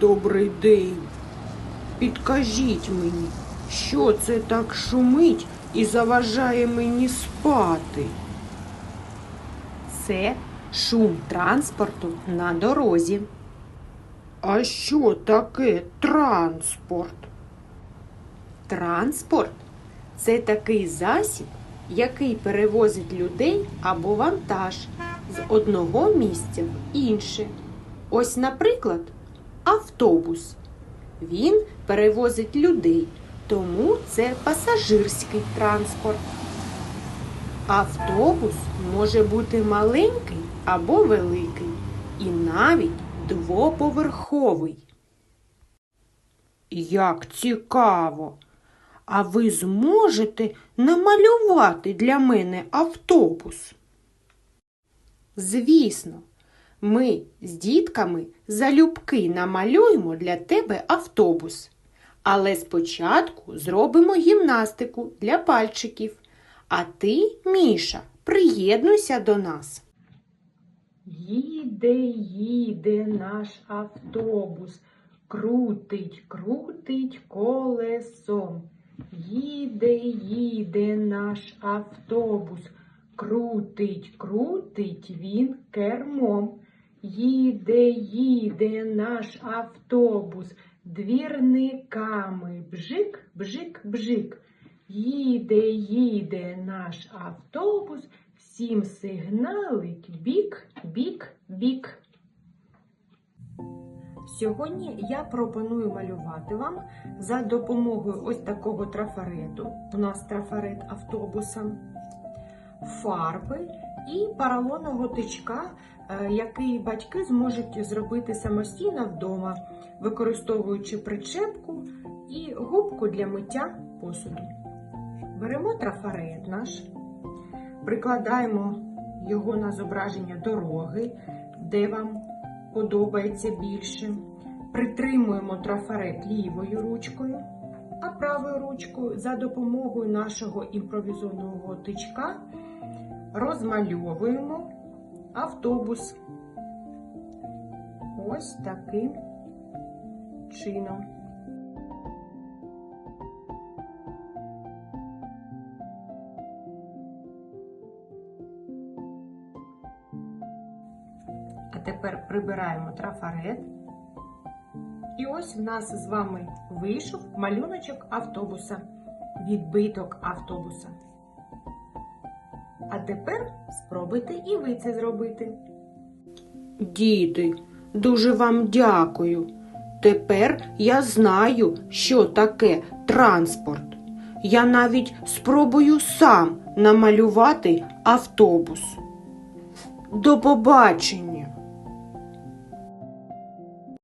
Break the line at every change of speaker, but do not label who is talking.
Добрий день. Підкажіть мені, що це так шумить і заважає мені спати?
Це шум транспорту на дорозі.
А що таке транспорт?
Транспорт це такий засіб, який перевозить людей або вантаж з одного місця в інше. Ось, наприклад, автобус. Він перевозить людей, тому це пасажирський транспорт. Автобус може бути маленький або великий, і навіть двоповерховий.
Як цікаво. А ви зможете намалювати для мене автобус?
Звісно, ми з дітками залюбки намалюємо для тебе автобус. Але спочатку зробимо гімнастику для пальчиків. А ти, Міша, приєднуйся до нас.
Їде, їде наш автобус, крутить, крутить колесом. Їде, їде наш автобус, крутить, крутить він кермом. Їде, їде наш автобус, двірниками бжик, бжик, бжик. Їде, їде наш автобус, всім сигналить бік, бік, бік.
Сьогодні я пропоную малювати вам за допомогою ось такого трафарету. У нас трафарет автобуса, фарби і поролонового тичка, який батьки зможуть зробити самостійно вдома, використовуючи причепку і губку для миття посуду. Беремо трафарет наш, прикладаємо його на зображення дороги, де вам подобається більше. Притримуємо трафарет лівою ручкою, а правою ручкою за допомогою нашого імпровізованого тичка розмальовуємо автобус. Ось таким чином. А тепер прибираємо трафарет. І ось в нас з вами вийшов малюночок автобуса, відбиток автобуса. А тепер спробуйте і ви це зробити.
Діти, дуже вам дякую. Тепер я знаю, що таке транспорт. Я навіть спробую сам намалювати автобус. До побачення!